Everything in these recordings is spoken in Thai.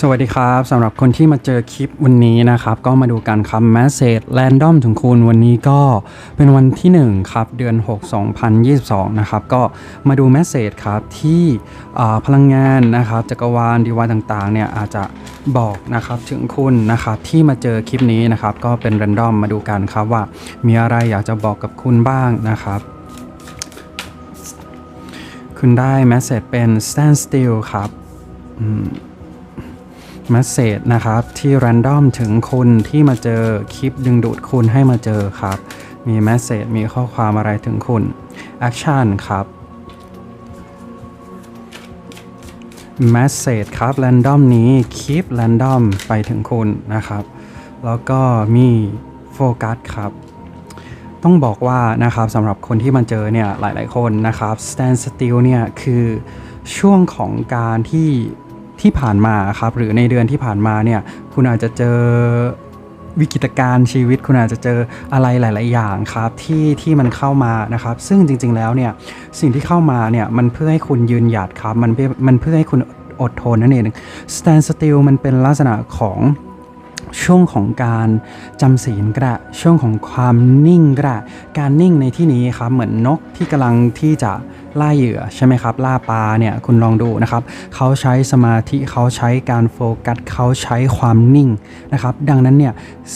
สวัสดีครับสำหรับคนที่มาเจอคลิปวันนี้นะครับ ก็มาดูกันครับแมสเซจแรนดอมถึงคุณวันนี้ก็เป็นวันที่ 1 ครับ เดือน 6 2022 นะครับ ก็มาดูแมสเซจครับที่พลังงานนะครับจักรวาลดีวายต่างๆเนี่ยอาจจะบอกนะครับถึงคุณนะครับที่มาเจอคลิปนี้นะครับ ก็เป็นแรนดอมมาดูกันครับว่ามีอะไรอยากจะบอกกับคุณบ้างนะครับคุณได้แมสเซจเป็น stand still ครับม สเซจนะครับที่ random ถึงคุณที่มาเจอคลิปดึงดูดคุณให้มาเจอครับ มีมสเซจมีข้อความอะไรถึงคุณ action ครับมสเซจครับ random นี้ keep random ไปถึงคุณนะครับ แล้วก็มีโฟกัสครับต้องบอกว่านะครับสำหรับคนที่มาเจอเนี่ยหลาย ๆ คนนะครับ stand still เนี่ยคือช่วงของการที่ ที่ผ่านมาครับหรือในเดือนที่ผ่านมาเนี่ยคุณอาจจะเจอวิกฤตการณ์ชีวิตคุณอาจจะเจออะไรหลาย ๆ อย่างครับที่ที่มันเข้ามานะครับ ซึ่งจริง ๆ แล้วเนี่ยสิ่งที่เข้ามาเนี่ยมันเพื่อให้คุณยืนหยัดครับมันเพื่อมันเพื่อให้คุณอดทนนั่นเอง stand still มันเป็นลักษณะของช่วงของการจำศีลก็ได้ช่วงของความนิ่งก็ได้การนิ่งในที่นี้ครับเหมือนนกที่กำลังที่จะ ล่าเหยื่อใช่ไหมครับล่าปลาเนี่ยคุณลองดูนะครับเขาใช้สมาธิเขาใช้การโฟกัสเขาใช้ความนิ่งนะครับดังนั้นเนี่ย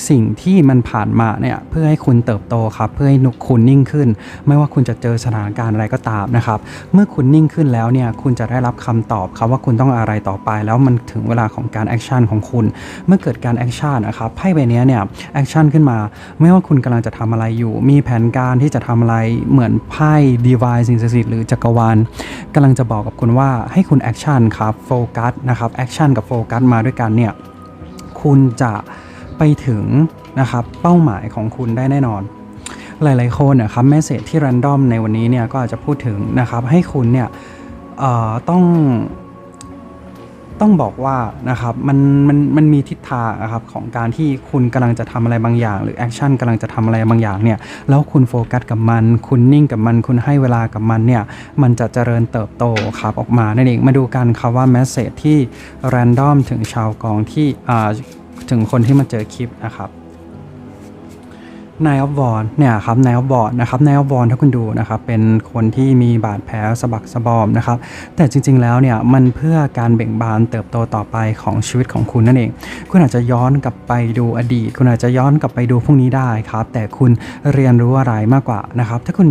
สิ่งที่มันผ่านมาเนี่ยเพื่อให้คุณเติบโตครับเพื่อให้นุกคุณนิ่งขึ้น ไม่ว่าคุณจะเจอสถานการณ์อะไรก็ตามนะครับเมื่อคุณนิ่งขึ้นแล้วเนี่ยคุณจะได้รับคำตอบครับว่าคุณต้องอะไรต่อไป แล้วมันถึงเวลาของการแอคชั่นของคุณ เมื่อเกิดการแอคชั่นนะครับไพ่ใบนี้เนี่ยแอคชั่นขึ้นมา ไม่ว่าคุณกำลังจะทำอะไรอยู่ มีแผนการที่จะทำอะไรเหมือนไพ่ดีวายสิ่งศักดิ์สิทธิ์หรือจักรวาลกำลังจะบอกกับคุณว่าให้คุณแอคชั่นครับโฟกัสนะครับแอคชั่นกับโฟกัสมาด้วยกันเนี่ยคุณจะไปถึงนะครับเป้าหมายของคุณได้แน่นอน หลายๆคนนะครับแมสเซจที่แรนดอมในวันนี้เนี่ยก็อาจจะพูดถึงนะครับให้คุณเนี่ยต้อง ต้องบอกว่านะครับมันมันมันมีทิศทางนะครับของการที่คุณกำลังจะทำอะไรบางอย่าง หรือแอคชั่นกำลังจะทำอะไรบางอย่างเนี่ยแล้วคุณโฟกัสกับมัน คุณนิ่งกับมัน คุณให้เวลากับมันเนี่ยมันจะเจริญเติบโตครับออกมานั่นเองมาดูกันครับว่าแมสเซจที่แรนดอมถึงชาวกองที่อ่าถึงคนที่มาเจอคลิปนะครับ นายออฟวอนเนี่ยครับนายออฟวอนนะครับนายออฟวอนถ้าคุณดูนะครับเป็นคนที่มีบาดแผลสะบักสะบอมนะครับแต่จริง ๆ แล้วเนี่ยมันเพื่อการเบ่งบานเติบโตต่อไปของชีวิตของคุณนั่นเอง คุณอาจจะย้อนกลับไปดูอดีต คุณอาจจะย้อนกลับไปดูพรุ่งนี้ได้ครับ แต่คุณเรียนรู้อะไรมากกว่านะครับ ถ้าคุณ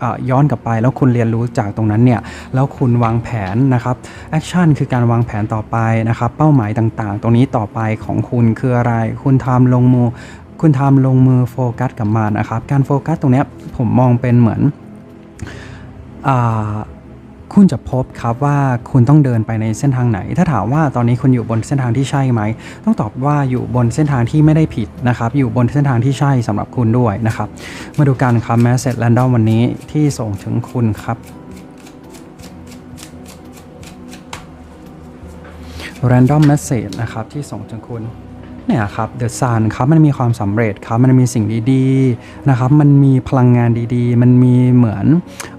เอ่ย้อนกลับไปแล้วคุณเรียนรู้จากตรงนั้นเนี่ยแล้วคุณวางแผนนะครับแอคชั่นคือการวางแผนต่อไปนะครับ เป้าหมายต่างๆ ตรงนี้ต่อไปของคุณคืออะไร คุณทำลงมือ คุณทำลงมือโฟกัสกับมันนะครับ การโฟกัสตรงนี้ผมมองเป็นเหมือนอคุณจะพบครับว่าคุณต้องเดินไปในเส้นทางไหน ถ้าถามว่าตอนนี้คุณอยู่บนเส้นทางที่ใช่ไหม ต้องตอบว่าอยู่บนเส้นทางที่ไม่ได้ผิดนะครับ อยู่บนเส้นทางที่ใช่สำหรับคุณด้วยนะครับ มาดูกันครับแมสเซจแรนดอมวันนี้ที่ส่งถึงคุณครับ random message นะครับที่ส่งถึงคุณ เนี่ยครับเดอะซันครับมันมีความสำเร็จครับมันมีสิ่งดีๆนะครับมันมีพลังงานดีๆ มันมีเหมือน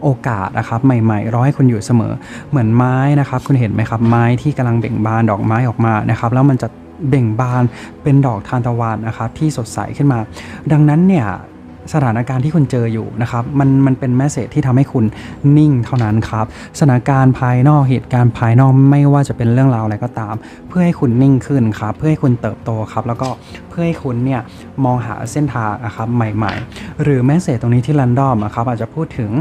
โอกาสนะครับใหม่ๆรอให้คุณอยู่เสมอ เหมือนไม้นะครับคุณเห็นไหมครับไม้ที่กำลังเบ่งบานดอกไม้ออกมานะครับแล้วมันจะเบ่งบานเป็นดอกทานตะวันนะครับที่สดใสขึ้นมา ดังนั้นเนี่ย สถานการณ์ที่คุณเจออยู่นะครับมันมันเป็นแมสเซจที่ทำให้คุณนิ่งเท่านั้นครับสถานการณ์ภายนอกเหตุการณ์ภายนอกไม่ว่าจะเป็นเรื่องราวอะไรก็ตาม เพื่อให้คุณนิ่งขึ้นครับเพื่อให้คุณเติบโตครับ แล้วก็เพื่อให้คุณเนี่ยมองหาเส้นทางนะครับใหม่ ๆ หรือแมสเซจตรงนี้ที่รันดอมครับอาจจะพูดถึง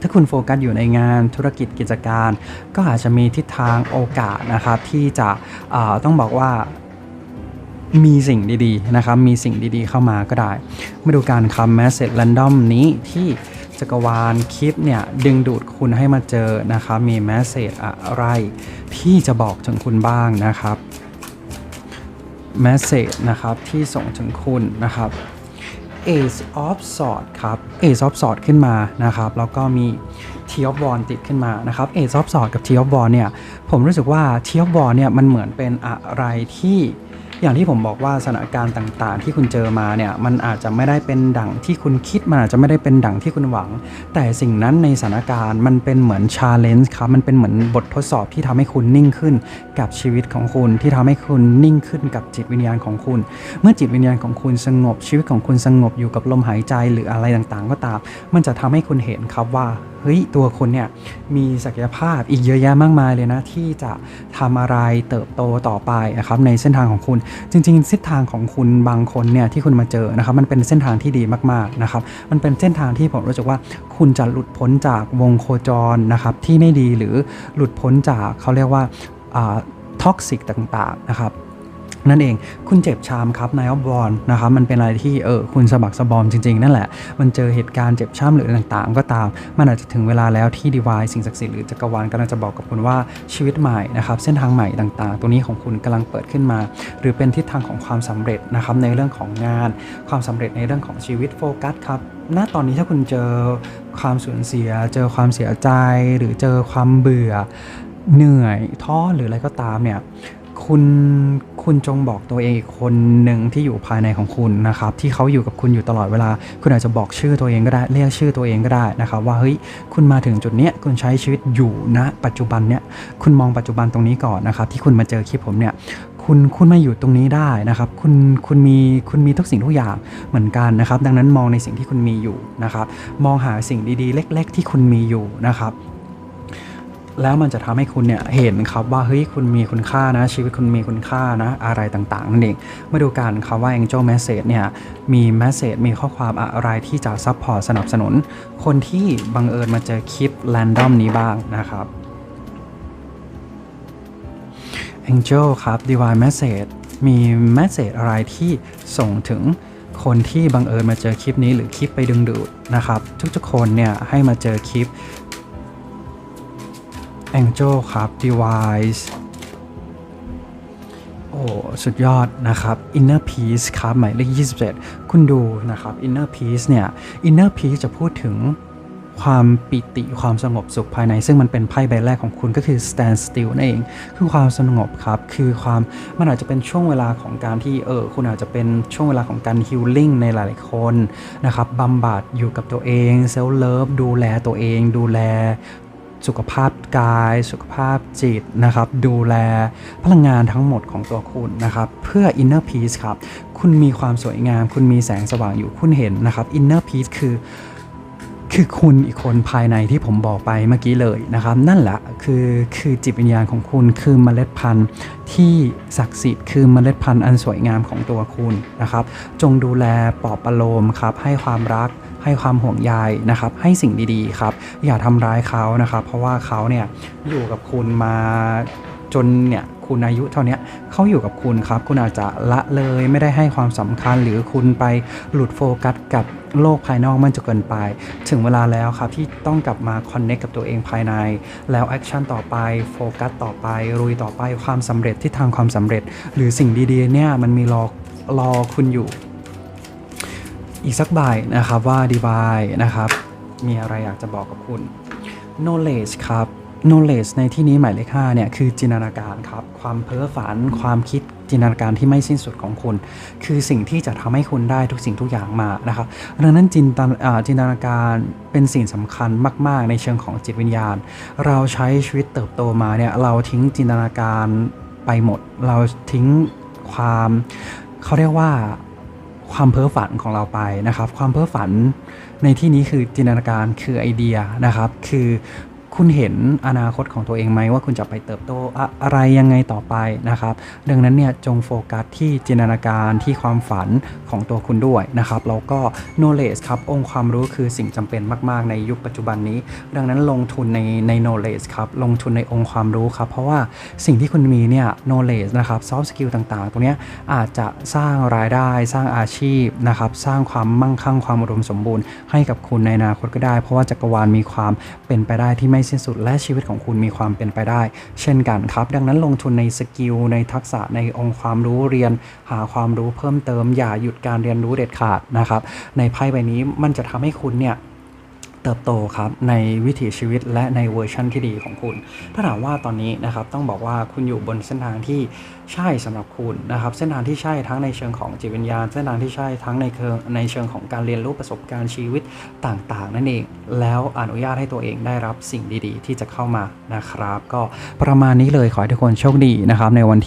ถ้าคุณโฟกัสอยู่ในงานธุรกิจกิจการ ก็อาจจะมีทิศทางโอกาสนะครับที่จะอ่าต้องบอกว่า มีสิ่งดีๆนะครับ มีสิ่งดีๆเข้ามาก็ได้ มาดูการคำแมสเซจแรนดอมนี้ที่จักรวาลคลิปเนี่ย ดึงดูดคุณให้มาเจอนะครับ มีแมสเซจอะไร ที่จะบอกถึงคุณบ้างนะครับแมสเซจนะครับที่ส่งถึงคุณนะครับ Ace of Swords ครับ Ace of Swords ขึ้นมานะครับ แล้วก็มี T of w a n d ติดขึ้นมานะครับ Ace of Swords กับ T of w a n d เนี่ย ผมรู้สึกว่า T of w a n d เนี่ย มันเหมือนเป็นอะไรที่ อย่างที่ผมบอกว่าสถานการณ์ต่างๆ ที่คุณเจอมาเนี่ยมันอาจจะไม่ได้เป็นดั่งที่คุณคิดมันอาจจะไม่ได้เป็นดั่งที่คุณหวัง แต่สิ่งนั้นในสถานการณ์มันเป็นเหมือนชาเลนจ์ครับมันเป็นเหมือนบททดสอบที่ทำให้คุณนิ่งขึ้น กับชีวิตของคุณที่ทำให้คุณนิ่งขึ้นกับจิตวิญญาณของคุณ เมื่อจิตวิญญาณของคุณสงบชีวิตของคุณสงบอยู่กับลมหายใจหรืออะไรต่างๆ ก็ตาม มันจะทำให้คุณเห็นครับว่า เฮ้ยตัวคุณเนี่ยมีศักยภาพอีกเยอะแยะมากมายเลยนะที่จะทำอะไรเติบโตต่อไปนะครับในเส้นทางของคุณ จริง ๆ เส้นทางของคุณบางคนเนี่ยที่คุณมาเจอนะครับมันเป็นเส้นทางที่ดีมากๆนะครับมันเป็นเส้นทางที่ผมรู้สึกว่าคุณจะหลุดพ้นจากวงโคจรนะครับที่ไม่ดีหรือหลุดพ้นจากเขาเรียกว่าท็อกซิกต่างๆนะครับ นั่นเองคุณเจ็บชามครับนายอบบอลนะครับมันเป็นอะไรที่เออคุณสะบักสะบอมจริงๆ นั่นแหละ มันเจอเหตุการณ์เจ็บช้ำหรือต่างๆ ก็ตาม มันอาจจะถึงเวลาแล้วที่ดีวายสิ่งศักดิ์สิทธิ์หรือจักรวาลกำลังจะบอกกับคุณว่าชีวิตใหม่นะครับเส้นทางใหม่ต่างๆ ตัวนี้ของคุณกำลังเปิดขึ้นมา หรือเป็นทิศทางของความสำเร็จนะครับในเรื่องของงาน ความสำเร็จในเรื่องของชีวิตโฟกัสครับณตอนนี้ถ้าคุณเจอความสูญเสีย เจอความเสียใจ หรือเจอความเบื่อเหนื่อยท้อหรืออะไรก็ตามเนี่ย คุณคุณจงบอกตัวเองอีกคนหนึ่งที่อยู่ภายในของคุณนะครับ ที่เขาอยู่กับคุณอยู่ตลอดเวลา คุณอาจจะบอกชื่อตัวเองก็ได้เรียกชื่อตัวเองก็ได้นะครับ ว่าเฮ้ยคุณมาถึงจุดเนี้ยคุณใช้ชีวิตอยู่ณปัจจุบันเนี้ยคุณมองปัจจุบันตรงนี้ก่อนนะครับ ที่คุณมาเจอคลิปผมเนี่ยคุณคุณมาอยู่ตรงนี้ได้นะครับ คุณคุณมีคุณมีทุกสิ่งทุกอย่างเหมือนกันนะครับ ดังนั้นมองในสิ่งที่คุณมีอยู่นะครับ มองหาสิ่งดีๆ เล็ก ๆ ที่คุณมีอยู่นะครับ แล้วมันจะทำให้คุณเนี่ยเห็นครับว่าเฮ้ยคุณมีคุณค่านะ ชีวิตคุณมีคุณค่านะอะไรต่างๆนั่นเองมาดูกันครับว่า Angel Message เนี่ยมี Message มีข้อความอะไรที่จะซัพพอร์ตสนับสนุน คนที่บังเอิญมาเจอคลิป Random นี้บ้างนะครับ Angel ครับ Divine Message มี Message อะไรที่ส่งถึงคนที่บังเอิญมาเจอคลิปนี้หรือคลิปไปดึงดูดนะครับ ทุกๆคนเนี่ยให้มาเจอคลิป Angel ครับ Device โอ้ สุดยอดนะครับ Inner Peace ครับ หมายเลข 27 คุณดูนะครับ Inner Peace เนี่ย Inner Peace จะพูดถึงความปิติความสงบสุขภายใน ซึ่งมันเป็นไพ่ใบแรกของคุณก็คือ stand still นั่นเอง คือความสงบครับ คือความมันอาจจะเป็นช่วงเวลาของการที่เออคุณอาจจะเป็นช่วงเวลาของการ healing ในหลายๆคนนะครับบำบัดอยู่กับตัวเอง self love ดูแลตัวเอง ดูแล สุขภาพกาย สุขภาพจิตนะครับ ดูแลพลังงานทั้งหมดของตัวคุณนะครับ เพื่อ inner peace ครับ คุณมีความสวยงาม คุณมีแสงสว่างอยู่คุณเห็นนะครับ inner peace คือคือคุณอีกคนภายในที่ผมบอกไปเมื่อกี้เลยนะครับ นั่นแหละคือคือจิตวิญญาณของคุณคือเมล็ดพันธุ์ที่ศักดิ์สิทธิ์คือเมล็ดพันธุ์อันสวยงามของตัวคุณนะครับ จงดูแลปลอบประโลมครับให้ความรัก ให้ความห่วงใยนะครับ ให้สิ่งดีๆครับ อย่าทำร้ายเขานะครับ เพราะว่าเขาเนี่ยอยู่กับคุณมาจนเนี่ยคุณอายุเท่านี้เขาอยู่กับคุณครับ คุณอาจจะละเลยไม่ได้ให้ความสำคัญหรือคุณไปหลุดโฟกัสกับโลกภายนอกมันจะเกินไป ถึงเวลาแล้วครับที่ต้องกลับมาคอนเน c t กับตัวเองภายใน แล้วแอคชั่นต่อไปโฟกัสต่อไปรุยต่อไปความสำเร็จที่ทางความสำเร็จ หรือสิ่งดีๆเนี่ยมันมีรอรอคุณอยู่ อีกสักใบนะครับว่า Divine นะครับ มีอะไรอยากจะบอกกับคุณ knowledge ครับ knowledge ในที่นี้หมายเลข5เนี่ยคือจินตนาการครับ ความเพ้อฝัน ความคิดจินตนาการที่ไม่สิ้นสุดของคุณ คือสิ่งที่จะทำให้คุณได้ทุกสิ่งทุกอย่างมานะครับดังนั้นจินตนาจินตนาการเป็นสิ่งสำคัญมาก ๆ ในเชิงของจิตวิญญาณ เราใช้ชีวิตเติบโตมาเนี่ยเราทิ้งจินตนาการไปหมด เราทิ้งความเขาเรียกว่า ความเพ้อฝันของเราไปนะครับ ความเพ้อฝันในที่นี้คือจินตนาการคือไอเดียนะครับ คือ คุณเห็นอนาคตของตัวเองไหมว่าคุณจะไปเติบโตอะอะไรยังไงต่อไปนะครับ ดังนั้นเนี่ยจงโฟกัสที่จินตนาการที่ความฝันของตัวคุณด้วยนะครับแล้วก็ knowledge ครับองค์ความรู้คือสิ่งจำเป็นมาก ๆ ในยุคปัจจุบันนี้ ดังนั้นลงทุนในใน knowledge ครับลงทุนในองค์ความรู้ครับเพราะว่าสิ่งที่คุณมีเนี่ย knowledge นะครับ soft skill ต่างๆ ตรงเนี้ยอาจจะสร้างรายได้สร้างอาชีพนะครับสร้างความมั่งคั่งความอุดมสมบูรณ์ให้กับคุณในอนาคตก็ได้ เพราะว่าจักรวาลมีความเป็นไปได้ที่ไม่สิ้นสุด และชีวิตของคุณมีความเป็นไปได้ เช่นกันครับ ดังนั้นลงทุนในสกิลในทักษะในองค์ความรู้เรียน หาความรู้เพิ่มเติมอย่าหยุดการเรียนรู้เด็ดขาดนะครับในไพ่ใบนี้มันจะทำให้คุณเนี่ย เติบโตครับในวิถีชีวิตและในเวอร์ชั่นที่ดีของคุณ ถ้าถามว่าตอนนี้นะครับต้องบอกว่าคุณอยู่บนเส้นทางที่ใช่สำหรับคุณนะครับเส้นทางที่ใช่ทั้งในเชิงของจิตวิญญาณ เส้นทางที่ใช่ทั้งในเชิงในเชิงของการเรียนรู้ประสบการณ์ชีวิตต่างๆ นั่นเอง แล้วอนุญาตให้ตัวเองได้รับสิ่งดีๆ ที่จะเข้ามานะครับ ก็ประมาณนี้เลยขอให้ทุกคนโชคดีนะครับในวันที่